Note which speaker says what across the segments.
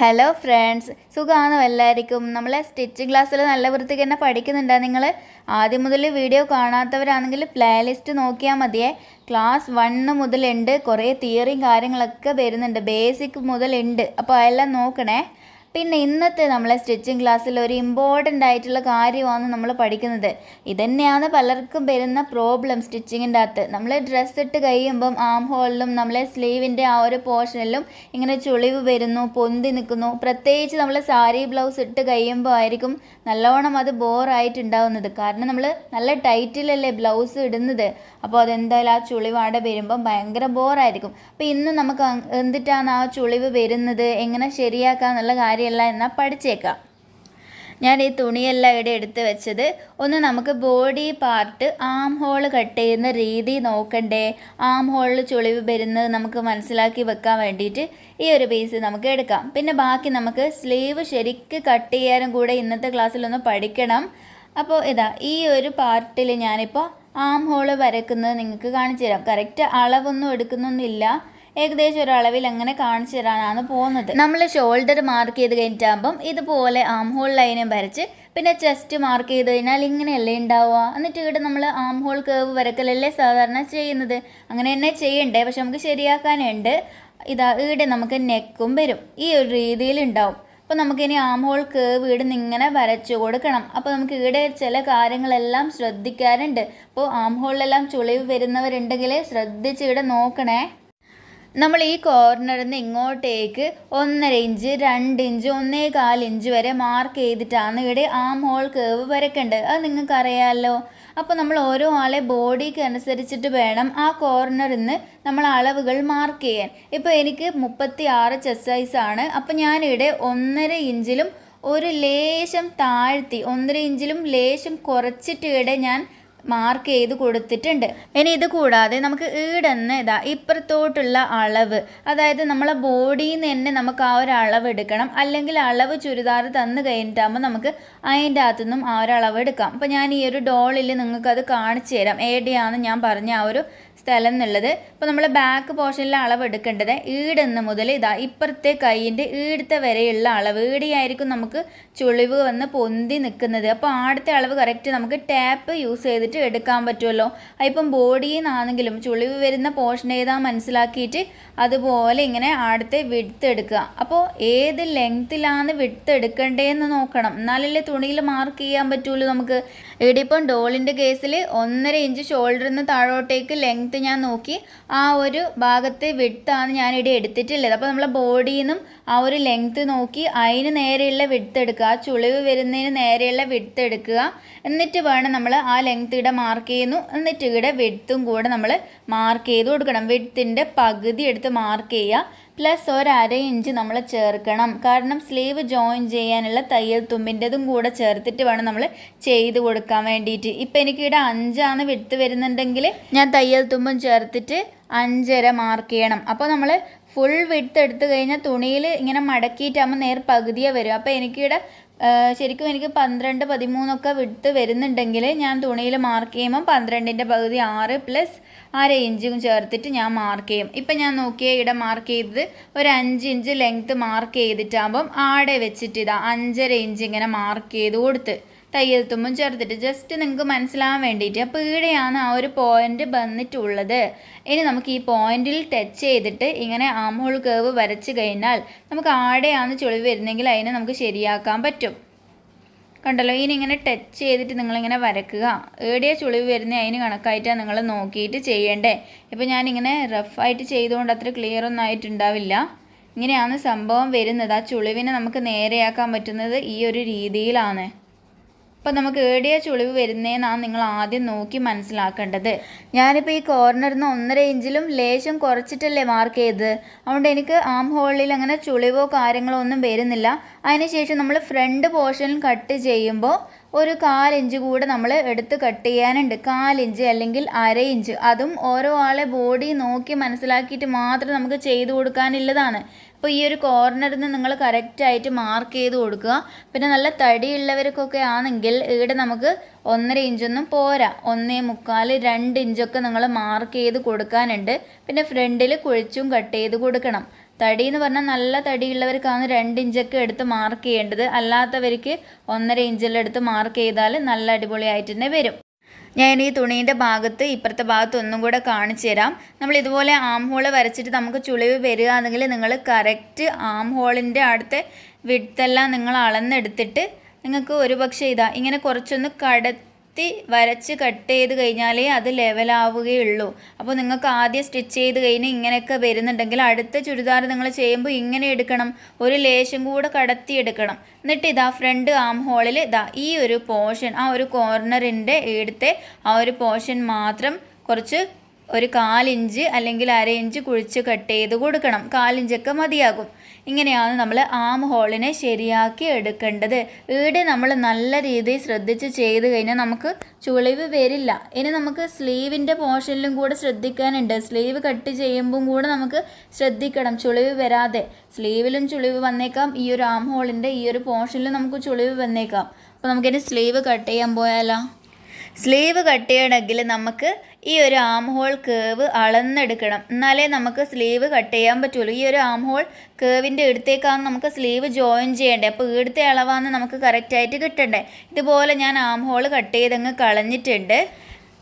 Speaker 1: Hello friends സുഖമാണോ എല്ലാവർക്കും? നമ്മളെ സ്റ്റിച്ചിങ് ക്ലാസ്സിൽ നല്ല വൃത്തിക്ക് തന്നെ പഠിക്കുന്നുണ്ടോ. നിങ്ങൾ ആദ്യം മുതൽ വീഡിയോ കാണാത്തവരാണെങ്കിൽ പ്ലേലിസ്റ്റ് നോക്കിയാൽ മതിയേ. ക്ലാസ് വണ്ണ് മുതലുണ്ട് കുറേ തിയറിയും കാര്യങ്ങളൊക്കെ വരുന്നുണ്ട്. ബേസിക് മുതലുണ്ട് അപ്പോൾ അതെല്ലാം നോക്കണേ. പിന്നെ ഇന്നത്തെ നമ്മളെ സ്റ്റിച്ചിങ് ക്ലാസ്സിൽ ഒരു ഇമ്പോർട്ടന്റ് ആയിട്ടുള്ള കാര്യമാണ് നമ്മൾ പഠിക്കുന്നത്. ഇതന്നെയാണ് പലർക്കും വരുന്ന പ്രോബ്ലം സ്റ്റിച്ചിങ്ങിന്റെ അകത്ത്. നമ്മൾ ഡ്രസ്സ് ഇട്ട് കഴിയുമ്പം ആം ഹോളിലും നമ്മളെ സ്ലീവിന്റെ ആ ഒരു പോർഷനിലും ഇങ്ങനെ ചുളിവ് വരുന്നു പൊന്തി നിൽക്കുന്നു. പ്രത്യേകിച്ച് നമ്മൾ സാരി ബ്ലൗസ് ഇട്ട് കഴിയുമ്പോൾ ആയിരിക്കും നല്ലോണം അത് ബോറായിട്ടുണ്ടാവുന്നത് കാരണം നമ്മൾ നല്ല ടൈറ്റിലല്ലേ ബ്ലൗസ് ഇടുന്നത്. അപ്പോൾ അതെന്തായാലും ആ ചുളിവ് അവിടെ വരുമ്പം ഭയങ്കര ബോറായിരിക്കും അപ്പോൾ ഇന്ന് നമുക്ക് എന്തിട്ടാണ് ആ ചുളിവ് വരുന്നത്? എങ്ങനെ ശരിയാക്കാന്നുള്ള കാര്യമെല്ലാം എന്നാൽ പഠിച്ചേക്കാം. ഞാൻ ഈ തുണിയെല്ലാം ഇവിടെ എടുത്ത് വെച്ചത് ഒന്ന് നമുക്ക് body part arm hole cut ചെയ്യുന്ന രീതി നോക്കണ്ടേ? ആം ഹോളിൽ ചുളിവ് വരുന്നത് നമുക്ക് മനസ്സിലാക്കി വെക്കാൻ വേണ്ടിയിട്ട് ഈ ഒരു പീസ് നമുക്ക് എടുക്കാം. പിന്നെ ബാക്കി നമുക്ക് സ്ലീവ് ശരിക്ക് കട്ട് ചെയ്യാനും കൂടെ ഇന്നത്തെ ക്ലാസ്സിലൊന്ന് പഠിക്കണം. അപ്പോൾ ഇതാ ഈ ഒരു പാർട്ടിൽ ഞാനിപ്പോൾ ആം ഹോൾ വരക്കുന്നത് നിങ്ങൾക്ക് കാണിച്ചു തരാം കറക്റ്റ് അളവൊന്നും എടുക്കുന്നൊന്നുമില്ല ഏകദേശം ഒരു അളവിൽ അങ്ങനെ കാണിച്ചു തരാനാണ് പോകുന്നത്. നമ്മൾ ഷോൾഡർ മാർക്ക് ചെയ്ത് കഴിഞ്ഞിട്ടാകുമ്പം ഇതുപോലെ ആം ഹോൾ ലൈനും വരച്ച് പിന്നെ ചെസ്റ്റ് മാർക്ക് ചെയ്ത് കഴിഞ്ഞാൽ ഇങ്ങനെയല്ലേ ഉണ്ടാവുക? എന്നിട്ട് ഇവിടെ നമ്മൾ ആം ഹോൾ കേവ് വരക്കലല്ലേ സാധാരണ ചെയ്യുന്നത്? അങ്ങനെ തന്നെ ചെയ്യണ്ടേ. പക്ഷെ നമുക്ക് ശരിയാക്കാനുണ്ട്. ഇതാ ഇവിടെ നമുക്ക് നെക്കും വരും. ഈ ഒരു രീതിയിൽ ഉണ്ടാവും. അപ്പോൾ നമുക്കിനി ആം ഹോൾ കേവ് നിന്ന് ഇങ്ങനെ വരച്ചു കൊടുക്കണം. അപ്പോൾ നമുക്ക് ഇവിടെ ചില കാര്യങ്ങളെല്ലാം ശ്രദ്ധിക്കാറുണ്ട് അപ്പോൾ ആം ഹോളിലെല്ലാം ചുളിവ് വരുന്നവരുണ്ടെങ്കിൽ ശ്രദ്ധിച്ച് ഇവിടെ നോക്കണേ. നമ്മൾ ഈ കോർണറിൽ നിന്ന് ഇങ്ങോട്ടേക്ക് ഒന്നര ഇഞ്ച് രണ്ട് ഇഞ്ച് ഒന്നേ ഇഞ്ച് വരെ മാർക്ക് ചെയ്തിട്ടാണ് ഇവിടെ ആം ഹോൾ കേവ് വരയ്ക്കേണ്ടത്. അത് നിങ്ങൾക്ക് അറിയാമല്ലോ അപ്പോൾ നമ്മൾ ഓരോ ആളെ ബോഡിക്ക് അനുസരിച്ചിട്ട് വേണം ആ കോർണറിൽ നിന്ന് നമ്മൾ അളവുകൾ മാർക്ക് ചെയ്യാൻ. ഇപ്പോൾ എനിക്ക് മുപ്പത്തി ആറ് ചെസ് സൈസാണ് അപ്പോൾ ഞാനിവിടെ ഒന്നര ഇഞ്ചിലും ഒരു ലേശം താഴ്ത്തി ഒന്നര ഇഞ്ചിലും ലേശം കുറച്ചിട്ട് ഇവിടെ ഞാൻ മാർക്ക് ചെയ്ത് കൊടുത്തിട്ടുണ്ട്. ഇനി ഇത് കൂടാതെ നമുക്ക് ഈടെന്ന് ഇതാ ഇപ്പുറത്തോട്ടുള്ള അളവ് അതായത് നമ്മളെ ബോഡിയിൽ നിന്ന് തന്നെ നമുക്ക് ആ ഒരു അളവ് എടുക്കണം. അല്ലെങ്കിൽ അളവ് ചുരിദാർ തന്നു കഴിഞ്ഞിട്ടാകുമ്പോൾ നമുക്ക് അതിന്റെ അകത്തുനിന്നും ആ ഒരു അളവ് എടുക്കാം. അപ്പോൾ ഞാൻ ഈ ഒരു ഡോളിൽ നിങ്ങൾക്കത് കാണിച്ചു തരാം. എവിടെയാണ് ഞാൻ പറഞ്ഞ ആ ഒരു സ്ഥലം എന്നുള്ളത്. ഇപ്പോൾ നമ്മൾ ബാക്ക് പോർഷനിലെ അളവ് എടുക്കേണ്ടത് ഈടെന്ന് മുതൽ ഇതാ ഇപ്പുറത്തെ കൈയിന്റെ ഈടത്തെ വരെയുള്ള അളവ്. ഈടെയായിരിക്കും നമുക്ക് ചുളിവ് വന്ന് പൊന്തി നിൽക്കുന്നത്. അപ്പോൾ ആടത്തെ അളവ് കറക്റ്റ് നമുക്ക് ടാപ്പ് യൂസ് ചെയ്തിട്ട് എടുക്കാൻ പറ്റുമല്ലോ? ഇപ്പം ബോഡിയിൽ നിന്നാണെങ്കിലും ചുളിവ് വരുന്ന പോർഷൻ ഏതാ മനസ്സിലാക്കിയിട്ട് അതുപോലെ ഇങ്ങനെ അടുത്ത് വിടുത്ത് എടുക്കുക അപ്പോൾ ഏത് ലെങ്ത്തിലാണ് വിടുത്ത് എടുക്കേണ്ടതെന്ന് നോക്കണം. എന്നാലല്ലേ തുണിയിൽ മാർക്ക് ചെയ്യാൻ പറ്റുള്ളൂ നമുക്ക്. ഇവിടെ ഇപ്പം ഡോളിന്റെ കേസിൽ ഒന്നര ഇഞ്ച് ഷോൾഡറിൽ നിന്ന് താഴോട്ടേക്ക് ലെങ്ത്ത് ഞാൻ നോക്കി. ആ ഒരു ഭാഗത്തെ വിടുത്താണ് ഞാനിവിടെ എടുത്തിട്ടുള്ളത്. അപ്പോൾ നമ്മളെ ബോഡിയിൽ നിന്നും ആ ഒരു ലെങ്ത്ത് നോക്കി അതിന് നേരെയുള്ള വിടുത്ത് എടുക്കുക. ആ ചുളിവ് വരുന്നതിന് നേരെയുള്ള വിടുത്ത് എടുക്കുക. എന്നിട്ട് വേണം നമ്മൾ ആ ലെങ്ത്ത് ഇവിടെ മാർക്ക് ചെയ്യുന്നു. എന്നിട്ട് ഇവിടെ വിടുത്തും കൂടെ നമ്മൾ മാർക്ക് ചെയ്ത് കൊടുക്കണം. വിടുത്തിന്റെ പകുതി എടുത്ത് മാർക്ക് ചെയ്യുക. പ്ലസ് ഒരു അര ഇഞ്ച് നമ്മൾ ചേർക്കണം. കാരണം സ്ലീവ് ജോയിൻ ചെയ്യാനുള്ള തയ്യൽ തുമ്പിന്റെതും കൂടെ ചേർത്തിട്ട് വേണം നമ്മൾ ചെയ്ത് കൊടുക്കാൻ വേണ്ടിയിട്ട് ഇപ്പം എനിക്കിവിടെ അഞ്ചാണ് വിട്ട് വരുന്നുണ്ടെങ്കിൽ ഞാൻ തയ്യൽ തുമ്പും ചേർത്തിട്ട് അഞ്ചര മാർക്ക് ചെയ്യണം. അപ്പോൾ നമ്മൾ ഫുൾ വിടുത്ത് എടുത്തു കഴിഞ്ഞാൽ തുണിയിൽ ഇങ്ങനെ മടക്കിയിട്ടാകുമ്പോൾ നേർ പകുതിയെ വരും. അപ്പോൾ എനിക്കിവിടെ ശരിക്കും എനിക്ക് പന്ത്രണ്ട് പതിമൂന്നൊക്കെ വിട്ട് വരുന്നുണ്ടെങ്കിൽ ഞാൻ തുണിയിൽ മാർക്ക് ചെയ്യുമ്പോൾ പന്ത്രണ്ടിന്റെ പകുതി ആറ് പ്ലസ് അര ഇഞ്ചും ചേർത്തിട്ട് ഞാൻ മാർക്ക് ചെയ്യും. ഇപ്പം ഞാൻ നോക്കിയ ഇവിടെ മാർക്ക് ചെയ്തത് ഒരു അഞ്ച് ഇഞ്ച് ലെങ്ത്ത് മാർക്ക് ചെയ്തിട്ടാകുമ്പം ആടെ വെച്ചിട്ട് ഇതാ അഞ്ചര ഇഞ്ച് ഇങ്ങനെ മാർക്ക് ചെയ്ത് കൊടുത്ത് തയ്യൽ തുമ്പും ചേർത്തിട്ട് ജസ്റ്റ് നിങ്ങൾക്ക് മനസ്സിലാവാൻ വേണ്ടിയിട്ട് അപ്പോൾ ഇവിടെയാണ് ആ ഒരു പോയിന്റ് വന്നിട്ടുള്ളത്. ഇനി നമുക്ക് ഈ പോയിന്റിൽ ടച്ച് ചെയ്തിട്ട് ഇങ്ങനെ ആംഹോൾ കേവ് വരച്ച് കഴിഞ്ഞാൽ നമുക്ക് ആടെയാണ് ചുളിവ് വരുന്നെങ്കിൽ അതിനെ നമുക്ക് ശരിയാക്കാൻ പറ്റും. കണ്ടല്ലോ ഇനി ഇങ്ങനെ ടച്ച് ചെയ്തിട്ട് നിങ്ങളിങ്ങനെ വരക്കുക. ഏടിയ ചുളിവ് വരുന്നേ അതിന് കണക്കായിട്ടാണ് നിങ്ങൾ നോക്കിയിട്ട് ചെയ്യേണ്ടേ. ഇപ്പോൾ ഞാനിങ്ങനെ റഫായിട്ട് ചെയ്തുകൊണ്ട് അത്ര ക്ലിയർ ഒന്നും ആയിട്ടുണ്ടാവില്ല. ഇങ്ങനെയാണ് സംഭവം വരുന്നത്. ആ ചുളിവിനെ നമുക്ക് നേരെയാക്കാൻ പറ്റുന്നത് ഈ ഒരു രീതിയിലാണ്. അപ്പോൾ നമുക്ക് ഏടിയ ചുളിവ് വരുന്നതെന്നാണ് നിങ്ങൾ ആദ്യം നോക്കി മനസ്സിലാക്കേണ്ടത്. ഞാനിപ്പോൾ ഈ കോർണറിൽ നിന്ന് ഒന്നര ഇഞ്ചിലും ലേശം കുറച്ചിട്ടല്ലേ മാർക്ക് ചെയ്തത് അതുകൊണ്ട് എനിക്ക് ആം ഹോളിൽ അങ്ങനെ ചുളിവോ കാര്യങ്ങളോ ഒന്നും വരുന്നില്ല. അതിനുശേഷം നമ്മൾ ഫ്രണ്ട് പോർഷനിൽ കട്ട് ചെയ്യുമ്പോൾ ഒരു കാലിഞ്ച് കൂടെ നമ്മൾ എടുത്ത് കട്ട് ചെയ്യാനുണ്ട്. കാലിഞ്ച് അല്ലെങ്കിൽ അര ഇഞ്ച്. അതും ഓരോ ആളെ ബോഡി നോക്കി മനസ്സിലാക്കിയിട്ട് മാത്രം നമുക്ക് ചെയ്തു കൊടുക്കാനുള്ളതാണ്. അപ്പോൾ ഈ ഒരു കോർണറിൽ നിന്ന് നിങ്ങൾ കറക്റ്റായിട്ട് മാർക്ക് ചെയ്ത് കൊടുക്കുക. പിന്നെ നല്ല തടിയുള്ളവർക്കൊക്കെ ആണെങ്കിൽ ഇവിടെ നമുക്ക് ഒന്നര ഇഞ്ചൊന്നും പോരാ. ഒന്നേ മുക്കാൽ രണ്ട് ഇഞ്ചൊക്കെ നിങ്ങൾ മാർക്ക് ചെയ്ത് കൊടുക്കാനുണ്ട്. പിന്നെ ഫ്രണ്ടിൽ കുഴിച്ചും കട്ട് ചെയ്ത് കൊടുക്കണം. തടി എന്ന് പറഞ്ഞാൽ നല്ല തടിയുള്ളവർക്കാണ് രണ്ട് ഇഞ്ചൊക്കെ എടുത്ത് മാർക്ക് ചെയ്യേണ്ടത്. അല്ലാത്തവർക്ക് ഒന്നര ഇഞ്ചിലെടുത്ത് മാർക്ക് ചെയ്താൽ നല്ല അടിപൊളിയായിട്ട് തന്നെ വരും. ഞാൻ ഈ തുണീന്റെ ഭാഗത്ത് ഇപ്പുറത്തെ ഭാഗത്ത് ഒന്നും കൂടെ കാണിച്ചു തരാം. നമ്മൾ ഇതുപോലെ ആം ഹോൾ വരച്ചിട്ട് നമുക്ക് ചുളിവ് വരികയാണെങ്കിൽ നിങ്ങൾ കറക്റ്റ് ആം ഹോളിന്റെ അടുത്ത നിങ്ങൾ അളന്നെടുത്തിട്ട് നിങ്ങൾക്ക് ഒരു പക്ഷേ ഇതാ ഇങ്ങനെ കുറച്ചൊന്ന് കടത്തി വരച്ച് കട്ട് ചെയ്ത് കഴിഞ്ഞാലേ അത് ലെവലാവുകയുള്ളൂ. അപ്പോൾ നിങ്ങൾക്ക് ആദ്യം സ്റ്റിച്ച് ചെയ്ത് കഴിഞ്ഞ് ഇങ്ങനെയൊക്കെ വരുന്നുണ്ടെങ്കിൽ അടുത്ത ചുരിദാർ നിങ്ങൾ ചെയ്യുമ്പോൾ ഇങ്ങനെ എടുക്കണം. ഒരു ലേശം കൂടെ കടത്തി എടുക്കണം. എന്നിട്ട് ഇതാ ഫ്രണ്ട് ആം ഹോളിൽ ഇതാ ഈ ഒരു പോർഷൻ ആ ഒരു കോർണറിന്റെ എടുത്ത് ആ ഒരു പോർഷൻ മാത്രം കുറച്ച് ഒരു കാലിഞ്ച് അല്ലെങ്കിൽ അര ഇഞ്ച് കുഴിച്ച് കട്ട് ചെയ്ത് കൊടുക്കണം. കാലിഞ്ചൊക്കെ മതിയാകും. ഇങ്ങനെയാണ് നമ്മൾ ആം ഹോളിനെ ശരിയാക്കി എടുക്കേണ്ടത്. ഈട് നമ്മൾ നല്ല രീതിയിൽ ശ്രദ്ധിച്ച് ചെയ്ത് കഴിഞ്ഞാൽ നമുക്ക് ചുളിവ് വരില്ല. ഇനി നമുക്ക് സ്ലീവിന്റെ പോർഷനിലും കൂടെ ശ്രദ്ധിക്കാനുണ്ട്. സ്ലീവ് കട്ട് ചെയ്യുമ്പം കൂടെ നമുക്ക് ശ്രദ്ധിക്കണം ചുളിവ് വരാതെ. സ്ലീവിലും ചുളിവ് വന്നേക്കാം. ഈ ഒരു ആം ഹോളിന്റെ ഈ ഒരു പോർഷനിലും നമുക്ക് ചുളിവ് വന്നേക്കാം. അപ്പോൾ നമുക്കിനി സ്ലീവ് കട്ട് ചെയ്യാൻ പോയാലോ? സ്ലീവ് കട്ട് ചെയ്യണമെങ്കിൽ നമുക്ക് ഈ ഒരു ആം ഹോൾ കേവ് അളന്നെടുക്കണം. എന്നാലേ നമുക്ക് സ്ലീവ് കട്ട് ചെയ്യാൻ പറ്റുള്ളൂ. ഈ ഒരു ആം ഹോൾ കേവിന്റെ ഇടത്തേക്കാണ് നമുക്ക് സ്ലീവ് ജോയിൻ ചെയ്യേണ്ടത്. അപ്പോൾ ഇവിടുത്തെ അളവാണ് നമുക്ക് കറക്റ്റായിട്ട് കിട്ടണ്ടേ. ഇതുപോലെ ഞാൻ ആം ഹോൾ കട്ട് ചെയ്തങ്ങ് കളഞ്ഞിട്ടുണ്ട്.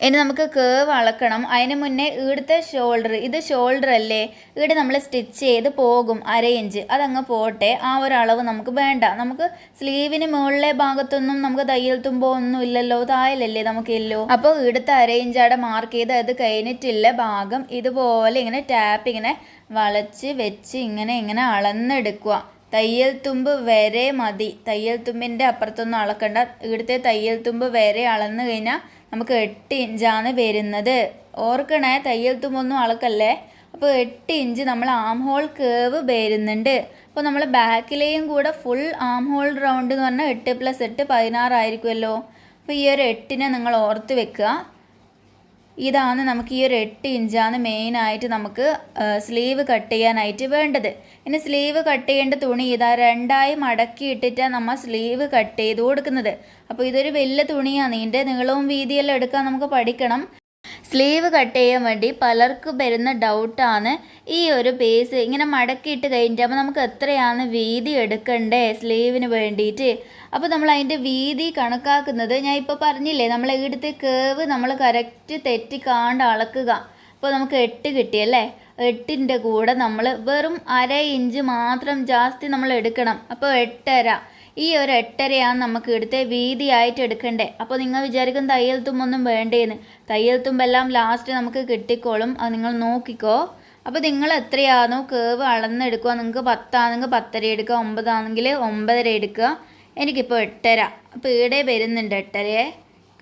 Speaker 1: ഇനി നമുക്ക് കേവ് അളക്കണം. അതിന് മുന്നേ ഇവിടുത്തെ ഷോൾഡർ ഇത് ഷോൾഡർ അല്ലേ? ഇവിടെ നമ്മൾ സ്റ്റിച്ച് ചെയ്ത് പോകും അര ഇഞ്ച് അതങ്ങ് പോട്ടെ. ആ ഒരു അളവ് നമുക്ക് വേണ്ട. നമുക്ക് സ്ലീവിന് മുകളിലെ ഭാഗത്തൊന്നും നമുക്ക് തയ്യൽ തുമ്പോ ഒന്നും ഇല്ലല്ലോ. തായലല്ലേ നമുക്കില്ലോ അപ്പോൾ ഇവിടുത്തെ അര ഇഞ്ച് അവിടെ മാർക്ക് ചെയ്ത് അത് കഴിഞ്ഞിട്ടില്ല. ഭാഗം ഇതുപോലെ ഇങ്ങനെ ടാപ്പ് ഇങ്ങനെ വളച്ച് വെച്ച് ഇങ്ങനെ ഇങ്ങനെ അളന്നെടുക്കുക. തയ്യൽ തുമ്പ് വരെ മതി. തയ്യൽ തുമ്പിന്റെ അപ്പുറത്തൊന്നും അളക്കണ്ട. ഇവിടുത്തെ തയ്യൽ തുമ്പ് വരെ അളന്നു കഴിഞ്ഞാൽ നമുക്ക് എട്ട് ഇഞ്ചാണ് വരുന്നത്. ഓർക്കണേ തയ്യൽ തുമ്പൊന്നും അളക്കല്ലേ? അപ്പോൾ എട്ട് ഇഞ്ച് നമ്മൾ ആം ഹോൾ കേവ് വരുന്നുണ്ട്. അപ്പോൾ നമ്മൾ ബാക്കിലെയും കൂടെ ഫുൾ ആം ഹോൾ റൗണ്ട് എന്ന് പറഞ്ഞാൽ എട്ട് പ്ലസ് എട്ട് പതിനാറായിരിക്കുമല്ലോ അപ്പോൾ ഈ ഒരു എട്ടിനെ നിങ്ങൾ ഓർത്ത് വെക്കുക. ഇതാണ് നമുക്ക് ഈ ഒരു എട്ട് ഇഞ്ചാണ് മെയിനായിട്ട് നമുക്ക് സ്ലീവ് കട്ട് ചെയ്യാനായിട്ട് വേണ്ടത്. ഇനി സ്ലീവ് കട്ട് ചെയ്യേണ്ട തുണി ഇതാ രണ്ടായി മടക്കി ഇട്ടിട്ടാണ് നമ്മൾ സ്ലീവ് കട്ട് ചെയ്ത് കൊടുക്കുന്നത്. അപ്പോൾ ഇതൊരു വലിയ തുണിയാണ് ഇതിന്റെ നീളവും വീതിയെല്ലാം എടുക്കാൻ നമുക്ക് പഠിക്കണം. സ്ലീവ് കട്ട് ചെയ്യാൻ വേണ്ടി പലർക്കും വരുന്ന ഡൗട്ടാണ് ഈ ഒരു പീസ്. ഇങ്ങനെ മടക്കിയിട്ട് കഴിഞ്ഞിട്ടാകുമ്പോൾ നമുക്ക് എത്രയാണ് വീതി എടുക്കണ്ടേ സ്ലീവിന് വേണ്ടിയിട്ട്? അപ്പോൾ നമ്മൾ അതിന്റെ വീതി കണക്കാക്കുന്നത് ഞാൻ ഇപ്പോൾ പറഞ്ഞില്ലേ നമ്മൾ ഇവിടുത്തെ കേവ് നമ്മൾ കറക്റ്റ് തെറ്റിക്കാണ്ട് അളക്കുക. അപ്പോൾ നമുക്ക് എട്ട് കിട്ടിയല്ലേ എട്ടിന്റെ കൂടെ നമ്മൾ വെറും അര ഇഞ്ച് മാത്രം ജാസ്തി നമ്മൾ എടുക്കണം. അപ്പോൾ എട്ടര. ഈ ഒരു എട്ടരയാണ് നമുക്ക് എടുത്ത് വീതിയായിട്ട് എടുക്കണ്ടേ. അപ്പോൾ നിങ്ങൾ വിചാരിക്കും തയ്യൽ തുമ്പൊന്നും വേണ്ടേന്ന്. തയ്യൽ തുമ്പെല്ലാം ലാസ്റ്റ് നമുക്ക് കിട്ടിക്കോളും. അത് നിങ്ങൾ നോക്കിക്കോ. അപ്പോൾ നിങ്ങൾ എത്രയാണോ കേവ് അളന്നെടുക്കുക. നിങ്ങൾക്ക് പത്താണെങ്കിൽ പത്തര എടുക്കുക. ഒമ്പതാണെങ്കിൽ ഒമ്പതര എടുക്കുക. എനിക്കിപ്പോൾ എട്ടര. അപ്പോൾ ഈടെ വരുന്നുണ്ട് എട്ടരയെ.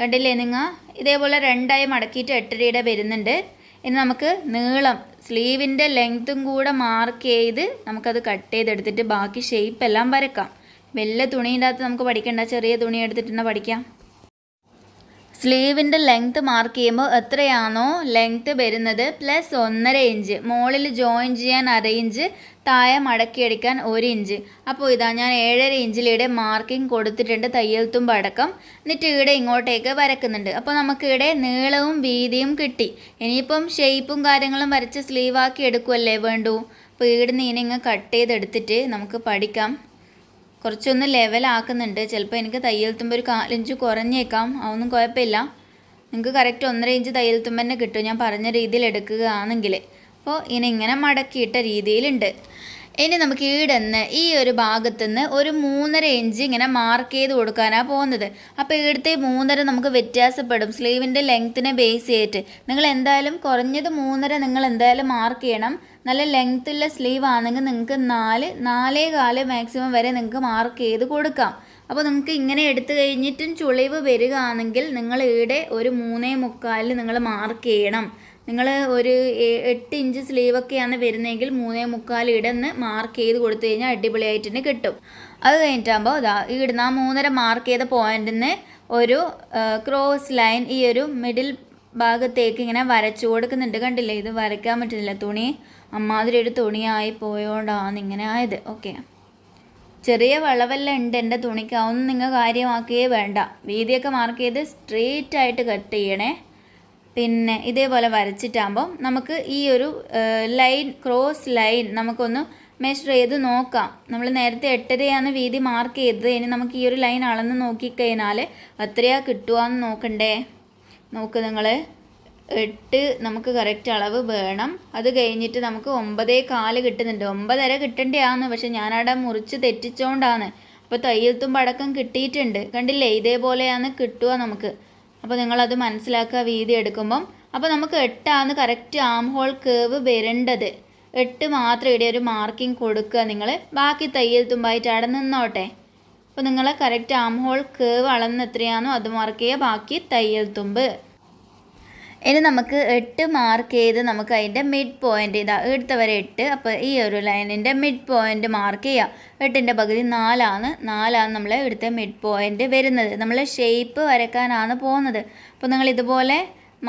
Speaker 1: കണ്ടില്ലേ നിങ്ങൾ? ഇതേപോലെ രണ്ടായി മടക്കിയിട്ട് എട്ടരയുടെ വരുന്നുണ്ട്. ഇനി നമുക്ക് നീളം സ്ലീവിന്റെ ലെങ്ത്തും കൂടെ മാർക്ക് ചെയ്ത് നമുക്കത് കട്ട് ചെയ്തെടുത്തിട്ട് ബാക്കി ഷേപ്പ് എല്ലാം വരക്കാം വലിയ തുണീന്റെ അകത്ത് നമുക്ക് പഠിക്കണ്ട ചെറിയ തുണി എടുത്തിട്ട് തന്നെ പഠിക്കാം. സ്ലീവിന്റെ ലെങ്ത് മാർക്ക് ചെയ്യുമ്പോൾ എത്രയാണോ ലെങ്ത് വരുന്നത്? പ്ലസ് ഒന്നര ഇഞ്ച് മുകളിൽ ജോയിൻ ചെയ്യാൻ അര ഇഞ്ച് താഴെ മടക്കിയെടുക്കാൻ ഒരു ഇഞ്ച് അപ്പോൾ ഇതാ ഞാൻ ഏഴര ഇഞ്ചിലൂടെ മാർക്കിംഗ് കൊടുത്തിട്ടുണ്ട് തയ്യൽ തുമ്പ് അടക്കം. എന്നിട്ട് ഇവിടെ ഇങ്ങോട്ടേക്ക് വരക്കുന്നുണ്ട്. അപ്പോൾ നമുക്കിവിടെ നീളവും വീതിയും കിട്ടി. ഇനിയിപ്പം ഷേപ്പും കാര്യങ്ങളും വരച്ച് സ്ലീവാക്കി എടുക്കുമല്ലേ വേണ്ടു? അപ്പോൾ ഇവിടുന്ന് ഇനി ഇങ്ങ് കട്ട് ചെയ്തെടുത്തിട്ട് നമുക്ക് പഠിക്കാം. കുറച്ചൊന്ന് ലെവലാക്കുന്നുണ്ട് ചിലപ്പോൾ എനിക്ക് തയ്യൽ തുമ്പ് ഒരു കാലിഞ്ച് കുറഞ്ഞേക്കാം. അതൊന്നും കുഴപ്പമില്ല. നിങ്ങൾക്ക് കറക്റ്റ് ഒന്നര ഇഞ്ച് തയ്യൽ തുമ്പ് തന്നെ കിട്ടും. ഞാൻ പറഞ്ഞ രീതിയിൽ എടുക്കുകയാണെങ്കിൽ അപ്പോൾ ഇനി ഇങ്ങനെ മടക്കിയിട്ട രീതിയിലുണ്ട്. ഇനി നമുക്ക് ഈടന്ന് ഈ ഒരു ഭാഗത്തു നിന്ന് ഒരു മൂന്നര ഇഞ്ച് ഇങ്ങനെ മാർക്ക് ചെയ്ത് കൊടുക്കാനാണ് പോകുന്നത്. അപ്പോൾ ഇവിടുത്തെ മൂന്നര നമുക്ക് വ്യത്യാസപ്പെടും. സ്ലീവിന്റെ ലെങ്ത്തിനെ ബേസ് ചെയ്തിട്ട്. നിങ്ങൾ എന്തായാലും കുറഞ്ഞത് മൂന്നര നിങ്ങൾ എന്തായാലും മാർക്ക് ചെയ്യണം. നല്ല ലെങ്ത്തുള്ള സ്ലീവ് ആണെങ്കിൽ നിങ്ങൾക്ക് നാല് നാലേ കാൽ മാക്സിമം വരെ നിങ്ങൾക്ക് മാർക്ക് ചെയ്ത് കൊടുക്കാം. അപ്പോൾ നിങ്ങൾക്ക് ഇങ്ങനെ എടുത്തു കഴിഞ്ഞിട്ടും ചുളിവ് വരികയാണെങ്കിൽ നിങ്ങൾ ഇവിടെ ഒരു മൂന്നേ മുക്കാലിൽ നിങ്ങൾ മാർക്ക് ചെയ്യണം. നിങ്ങൾ ഒരു എട്ട് ഇഞ്ച് സ്ലീവൊക്കെയാണ് വരുന്നതെങ്കിൽ മൂന്നേ മുക്കാൽ ഇടന്ന് മാർക്ക് ചെയ്ത് കൊടുത്തു കഴിഞ്ഞാൽ അടിപൊളിയായിട്ട് തന്നെ കിട്ടും. അത് കഴിഞ്ഞിട്ടാകുമ്പോൾ ഇതാ ഇടുന്ന ആ മൂന്നര മാർക്ക് ചെയ്ത പോയിന്റിൽ ഒരു ക്രോസ് ലൈൻ ഈ ഒരു മിഡിൽ ഭാഗത്തേക്ക് ഇങ്ങനെ വരച്ചു കൊടുക്കുന്നുണ്ട്. കണ്ടില്ലേ? ഇത് വരയ്ക്കാൻ പറ്റുന്നില്ല. തുണി അമ്മാതിരി ഒരു തുണിയായി പോയോണ്ടാണ് ഇങ്ങനെ ആയത്. ഓക്കെ. ചെറിയ വളവെല്ലാം ഉണ്ട് എന്റെ തുണിക്ക്. അതൊന്നും നിങ്ങൾ കാര്യമാക്കുകയേ വേണ്ട. വീതിയൊക്കെ മാർക്ക് ചെയ്ത് സ്ട്രെയിറ്റ് ആയിട്ട് കട്ട് ചെയ്യണേ. പിന്നെ ഇതേപോലെ വരച്ചിട്ടാകുമ്പോൾ നമുക്ക് ഈ ഒരു ലൈൻ ക്രോസ് ലൈൻ നമുക്കൊന്ന് മെഷർ ചെയ്ത് നോക്കാം. നമ്മൾ നേരത്തെ എട്ടരയാണ് വീതി മാർക്ക് ചെയ്തത്. ഇനി നമുക്ക് ഈ ഒരു ലൈൻ അളന്ന് നോക്കിക്കഴിഞ്ഞാൽ എത്രയാ കിട്ടുകയെന്ന് നോക്കണ്ടേ? നോക്ക് നിങ്ങൾ എട്ട് നമുക്ക് കറക്റ്റ് അളവ് വേണം. അത് കഴിഞ്ഞിട്ട് നമുക്ക് ഒമ്പതേ കാൽ കിട്ടുന്നുണ്ട്. ഒമ്പതര കിട്ടേണ്ടതാണ് പക്ഷെ ഞാനവിടെ മുറിച്ച് തെറ്റിച്ചോണ്ടാണ് അപ്പോൾ തയ്യൽത്തും പടക്കം കിട്ടിയിട്ടുണ്ട്. കണ്ടില്ലേ? ഇതേപോലെയാണ് കിട്ടുക നമുക്ക്. അപ്പോൾ നിങ്ങളത് മനസ്സിലാക്കുക വീതി എടുക്കുമ്പം. അപ്പോൾ നമുക്ക് എട്ടാണ് കറക്റ്റ് ആം ഹോൾ കേവ് വരേണ്ടത്. എട്ട് മാത്രം ഇവിടെ ഒരു മാർക്കിംഗ് കൊടുക്കുക നിങ്ങൾ ബാക്കി തയ്യൽ തുമ്പായിട്ട് അവിടെ നിന്നോട്ടെ. അപ്പോൾ നിങ്ങൾ കറക്റ്റ് ആം ഹോൾ കേവ് അളന്ന് എത്രയാണോ അത് മാർക്ക് ചെയ്യുക. ബാക്കി തയ്യൽ തുമ്പ്. ഇനി നമുക്ക് എട്ട് മാർക്ക് ചെയ്ത് നമുക്ക് അതിന്റെ മിഡ് പോയിന്റ് ഇതാ എടുത്ത വരെ എട്ട്. അപ്പോൾ ഈ ഒരു ലൈനിന്റെ മിഡ് പോയിന്റ് മാർക്ക് ചെയ്യുക. എട്ടിന്റെ പകുതി നാലാണ്. നാലാണ് നമ്മൾ എടുത്ത മിഡ് പോയിന്റ് വരുന്നത്. നമ്മൾ ഷേപ്പ് വരക്കാനാണ് പോകുന്നത്. അപ്പോൾ നിങ്ങൾ ഇതുപോലെ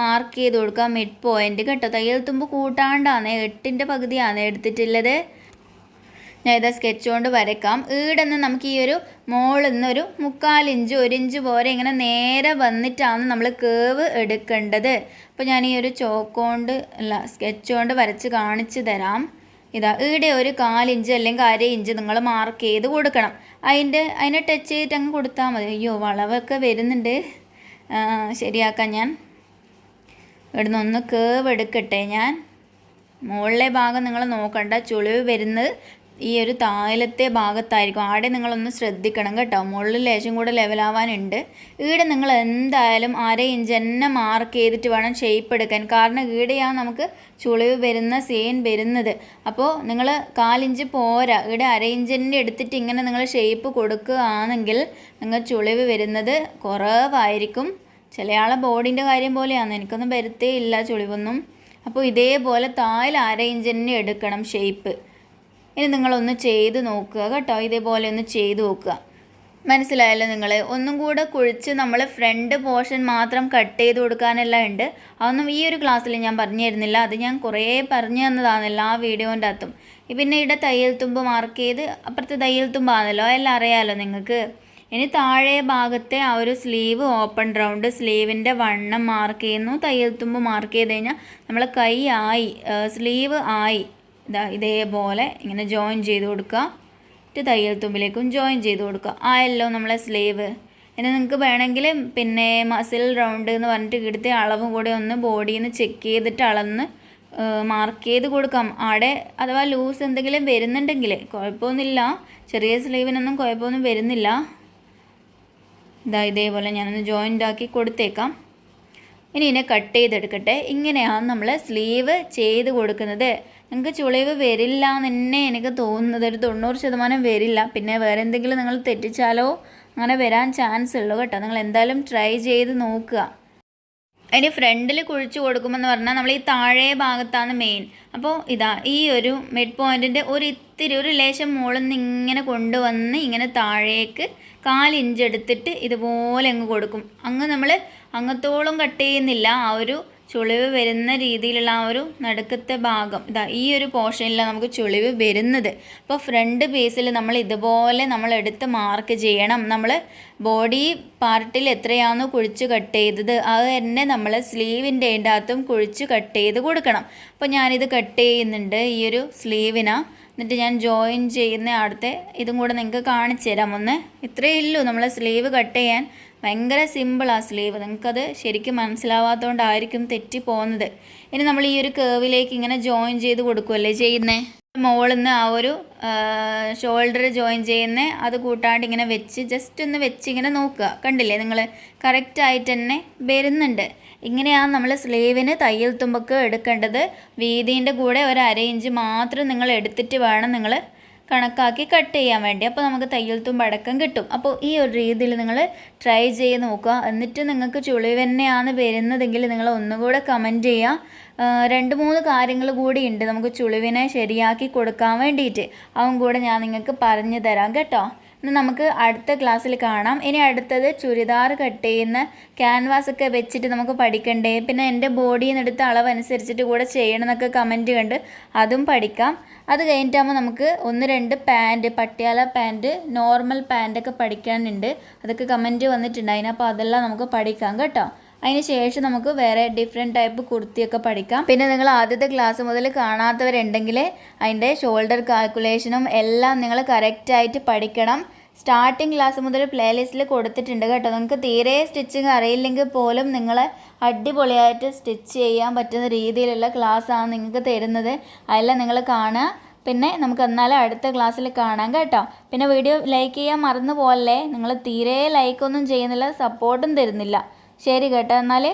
Speaker 1: മാർക്ക് ചെയ്ത് കൊടുക്കുക. മിഡ് പോയിന്റ് കേട്ടോ. തയ്യൽ തുമ്പ് കൂട്ടാണ്ടാണ്. എട്ടിന്റെ പകുതിയാണ് എടുത്തിട്ടുള്ളത്. ഞാൻ ഇതാ സ്കെച്ച് കൊണ്ട് വരക്കാം ഈടെന്ന് നമുക്ക് ഈ ഒരു മോളിൽ ഒരു മുക്കാലിഞ്ച് ഒരു ഇഞ്ച് പോലെ ഇങ്ങനെ നേരെ വന്നിട്ടാണ് നമ്മൾ കേവ് എടുക്കേണ്ടത്. അപ്പോൾ ഞാൻ ഈ ഒരു ചോക്കോണ്ട് അല്ല സ്കെച്ച് കൊണ്ട് വരച്ച് കാണിച്ചു തരാം. ഇതാ ഈടെ ഒരു കാലിഞ്ച് അല്ലെങ്കിൽ അര ഇഞ്ച് നിങ്ങൾ മാർക്ക് ചെയ്ത് കൊടുക്കണം. അതിന്റെ അതിനെ ടച്ച് ചെയ്തിട്ട് അങ്ങ് കൊടുത്താൽ മതി. അയ്യോ വളവൊക്കെ വരുന്നുണ്ട്. ശരിയാക്കാം ഞാൻ. ഇവിടുന്ന് ഒന്ന് കേവ് എടുക്കട്ടെ ഞാൻ. മുകളിലെ ഭാഗം നിങ്ങൾ നോക്കണ്ട ചുളിവ് വരുന്നത് ഈ ഒരു താഴത്തെ ഭാഗത്തായിരിക്കും. ആടെ നിങ്ങളൊന്ന് ശ്രദ്ധിക്കണം കേട്ടോ. മുകളിൽ ലേശം കൂടെ ലെവലാവാനുണ്ട്. ഈടെ നിങ്ങൾ എന്തായാലും അര ഇഞ്ച് തന്നെ മാർക്ക് ചെയ്തിട്ട് വേണം ഷേപ്പ് എടുക്കാൻ. കാരണം ഈടെയാണ് നമുക്ക് ചുളിവ് വരുന്ന സീൻ വരുന്നത്. അപ്പോൾ നിങ്ങൾ കാലിഞ്ച് പോരാ. ഈടെ അര ഇഞ്ചിന്റെ എടുത്തിട്ട് ഇങ്ങനെ നിങ്ങൾ ഷേപ്പ് കൊടുക്കുകയാണെങ്കിൽ നിങ്ങൾ ചുളിവ് വരുന്നത് കുറവായിരിക്കും. ചില ആളെ ബോഡിന്റെ കാര്യം പോലെയാണ്. എനിക്കൊന്നും വരുത്തേ ഇല്ല ചുളിവൊന്നും. അപ്പോൾ ഇതേപോലെ താഴെ അര ഇഞ്ച് തന്നെ എടുക്കണം ഷേപ്പ് ഇനി നിങ്ങളൊന്ന് ചെയ്ത് നോക്കുക കേട്ടോ. ഇതേപോലെ ഒന്ന് ചെയ്ത് നോക്കുക. മനസ്സിലായല്ലോ നിങ്ങൾ ഒന്നും കൂടെ കുഴിച്ച് നമ്മൾ ഫ്രണ്ട് പോർഷൻ മാത്രം കട്ട് ചെയ്ത് കൊടുക്കാനെല്ലാം ഉണ്ട്. അതൊന്നും ഈ ഒരു ക്ലാസ്സിൽ ഞാൻ പറഞ്ഞു തരുന്നില്ല അത് ഞാൻ കുറേ പറഞ്ഞു തന്നതാണ് എല്ലാ വീഡിയോന്റെ അകത്തും. പിന്നെ ഇവിടെ തയ്യൽ തുമ്പ് മാർക്ക് ചെയ്ത് അപ്പുറത്തെ തയ്യൽ തുമ്പാണല്ലോ? എല്ലാം അറിയാമല്ലോ നിങ്ങൾക്ക്? ഇനി താഴെ ഭാഗത്തെ ആ ഒരു സ്ലീവ് ഓപ്പൺ റൗണ്ട് സ്ലീവിന്റെ വണ്ണം മാർക്ക് ചെയ്യുന്നു. തയ്യൽ തുമ്പ് മാർക്ക് ചെയ്ത് കഴിഞ്ഞാൽ നമ്മൾ കൈ ആയി സ്ലീവ് ആയി. ഇതാ ഇതേപോലെ ഇങ്ങനെ ജോയിൻ ചെയ്ത് കൊടുക്കുക മറ്റ് തയ്യൽ തുമ്പിലേക്കും ജോയിൻ ചെയ്ത് കൊടുക്കുക ആയല്ലോ നമ്മളെ സ്ലീവ് ഇനി നിങ്ങൾക്ക് വേണമെങ്കിൽ പിന്നെ മസിൽ റൗണ്ട് എന്ന് പറഞ്ഞിട്ട് ഇവിടുത്തെ അളവും കൂടെ ഒന്ന് ബോഡിയിൽ നിന്ന് ചെക്ക് ചെയ്തിട്ട് അളന്ന് മാർക്ക് ചെയ്ത് കൊടുക്കാം. ആടെ അഥവാ ലൂസ് എന്തെങ്കിലും വരുന്നുണ്ടെങ്കിൽ കുഴപ്പമൊന്നുമില്ല. ചെറിയ സ്ലീവിനൊന്നും കുഴപ്പമൊന്നും വരുന്നില്ല. ഇതാ ഇതേപോലെ ഞാനൊന്ന് ജോയിന്റ് ആക്കി കൊടുത്തേക്കാം. ഇനി ഇതിനെ കട്ട് ചെയ്തെടുക്കട്ടെ. ഇങ്ങനെയാണ് നമ്മൾ സ്ലീവ് ചെയ്ത് കൊടുക്കുന്നത്. നിങ്ങൾക്ക് ചുളിവ് വരില്ല എന്ന് തന്നെ എനിക്ക് തോന്നുന്നത്. ഒരു തൊണ്ണൂറ് ശതമാനം വരില്ല. പിന്നെ വേറെ എന്തെങ്കിലും നിങ്ങൾ തെറ്റിച്ചാലോ? അങ്ങനെ വരാൻ ചാൻസ് ഉള്ളൂ കേട്ടോ. നിങ്ങൾ എന്തായാലും ട്രൈ ചെയ്ത് നോക്കുക. അതിന് ഫ്രണ്ടിൽ കുഴിച്ചു കൊടുക്കുമെന്ന് പറഞ്ഞാൽ നമ്മൾ ഈ താഴെ ഭാഗത്താണ് മെയിൻ അപ്പോൾ ഇതാ ഈ ഒരു മിഡ് പോയിന്റിന്റെ ഒരു ഇത്തിരി ഒരു ലേശം മുകളിൽ നിന്ന് ഇങ്ങനെ കൊണ്ടുവന്ന് ഇങ്ങനെ താഴേക്ക് കാലിഞ്ച് എടുത്തിട്ട് ഇതുപോലെ അങ്ങ് കൊടുക്കും. അങ്ങ് നമ്മൾ അങ്ങത്തോളം കട്ട് ചെയ്യുന്നില്ല. ആ ഒരു ചുളിവ് വരുന്ന രീതിയിലുള്ള ആ ഒരു നടുക്കത്തെ ഭാഗം ഇതാ ഈ ഒരു പോർഷനിലാണ് നമുക്ക് ചുളിവ് വരുന്നത്. അപ്പോൾ ഫ്രണ്ട് പീസിൽ നമ്മൾ ഇതുപോലെ നമ്മൾ എടുത്ത് മാർക്ക് ചെയ്യണം. നമ്മൾ ബോഡി പാർട്ടിൽ എത്രയാണോ കുഴിച്ച് കട്ട് ചെയ്തത് അത് തന്നെ നമ്മൾ സ്ലീവിന്റെ അതിന്റെ അകത്തും കുഴിച്ച് കട്ട് ചെയ്ത് കൊടുക്കണം. അപ്പോൾ ഞാനിത് കട്ട് ചെയ്യുന്നുണ്ട് ഈ ഒരു സ്ലീവിനാണ് എന്നിട്ട് ഞാൻ ജോയിൻ ചെയ്യുന്ന അടുത്ത് ഇതും കൂടെ നിങ്ങൾക്ക് കാണിച്ചു തരാം. ഒന്ന് ഇത്രയേ ഉള്ളൂ നമ്മൾ സ്ലീവ് കട്ട് ചെയ്യാൻ. ഭയങ്കര സിമ്പിളാണ് സ്ലീവ്. നിങ്ങൾക്കത് ശരിക്കും മനസ്സിലാവാത്തതുകൊണ്ടായിരിക്കും തെറ്റി പോകുന്നത് ഇനി നമ്മൾ ഈ ഒരു കേവിലേക്ക് ഇങ്ങനെ ജോയിൻ ചെയ്ത് കൊടുക്കുമല്ലേ ചെയ്യുന്നേ? മുകളിൽ നിന്ന് ആ ഒരു ഷോൾഡർ ജോയിൻ ചെയ്യുന്ന അത് കൂട്ടാണ്ട് ഇങ്ങനെ വെച്ച് ജസ്റ്റ് ഒന്ന് വെച്ച് ഇങ്ങനെ നോക്കുക. കണ്ടില്ലേ? നിങ്ങൾ കറക്റ്റായിട്ട് തന്നെ വരുന്നുണ്ട്. ഇങ്ങനെയാണ് നമ്മൾ സ്ലീവിന് തയ്യൽ തുമ്പൊക്കെ എടുക്കേണ്ടത്. വീതിന്റെ കൂടെ ഒരു അര ഇഞ്ച് മാത്രം നിങ്ങൾ എടുത്തിട്ട് വേണം നിങ്ങൾ കണക്കാക്കി കട്ട് ചെയ്യാൻ വേണ്ടി. അപ്പോൾ നമുക്ക് തയ്യൽ തുമ്പ് അടക്കം കിട്ടും. അപ്പോൾ ഈ ഒരു രീതിയിൽ നിങ്ങൾ ട്രൈ ചെയ്ത് നോക്കുക. എന്നിട്ട് നിങ്ങൾക്ക് ചുളിവ് തന്നെയാണ് വരുന്നതെങ്കിൽ നിങ്ങൾ ഒന്നുകൂടെ കമന്റ് ചെയ്യുക. രണ്ട് മൂന്ന് കാര്യങ്ങൾ കൂടി ഉണ്ട് നമുക്ക് ചുളിവിനെ ശരിയാക്കി കൊടുക്കാൻ വേണ്ടിയിട്ട്. അവൻ കൂടെ ഞാൻ നിങ്ങൾക്ക് പറഞ്ഞു തരാം കേട്ടോ. ഇന്ന് നമുക്ക് അടുത്ത ക്ലാസ്സിൽ കാണാം. ഇനി അടുത്തത് ചുരിദാർ കട്ട് ചെയ്യുന്ന ക്യാൻവാസ് ഒക്കെ വെച്ചിട്ട് നമുക്ക് പഠിക്കണ്ടേ? പിന്നെ എന്റെ ബോഡിയിൽ നിന്ന് എടുത്ത അനുസരിച്ചിട്ട് കൂടെ ചെയ്യണം എന്നൊക്കെ കമന്റ് കണ്ട് അതും പഠിക്കാം. അത് കഴിഞ്ഞിട്ടാകുമ്പോൾ നമുക്ക് ഒന്ന് രണ്ട് പാന്റ് പട്ടിയാല പാന്റ് നോർമൽ പാന്റൊക്കെ പഠിക്കാനുണ്ട്. അതൊക്കെ കമന്റ് വന്നിട്ടുണ്ടായിരുന്നു അപ്പോൾ അതെല്ലാം നമുക്ക് പഠിക്കാം കേട്ടോ. അതിന് ശേഷം നമുക്ക് വേറെ ഡിഫറെന്റ് ടൈപ്പ് കുർത്തിയൊക്കെ പഠിക്കാം. പിന്നെ നിങ്ങൾ ആദ്യത്തെ ക്ലാസ് മുതൽ കാണാത്തവരുണ്ടെങ്കിൽ അതിന്റെ ഷോൾഡർ കാൽക്കുലേഷനും എല്ലാം നിങ്ങൾ കറക്റ്റായിട്ട് പഠിക്കണം. സ്റ്റാർട്ടിംഗ് ക്ലാസ് മുതൽ പ്ലേലിസ്റ്റിൽ കൊടുത്തിട്ടുണ്ട് കേട്ടോ. നിങ്ങൾക്ക് തീരെ സ്റ്റിച്ചിങ് അറിയില്ലെങ്കിൽ പോലും നിങ്ങൾ അടിപൊളിയായിട്ട് സ്റ്റിച്ച് ചെയ്യാൻ പറ്റുന്ന രീതിയിലുള്ള ക്ലാസ്സാണ് നിങ്ങൾക്ക് തരുന്നത്. അതെല്ലാം നിങ്ങൾ കാണുക. പിന്നെ നമുക്ക് എന്നാലും അടുത്ത ക്ലാസ്സിൽ കാണാം കേട്ടോ. പിന്നെ വീഡിയോ ലൈക്ക് ചെയ്യാൻ മറന്നു പോകല്ലേ നിങ്ങൾ തീരെ ലൈക്കൊന്നും ചെയ്യുന്നില്ല സപ്പോർട്ടും തരുന്നില്ല. ശരി കേട്ടോ എന്നാൽ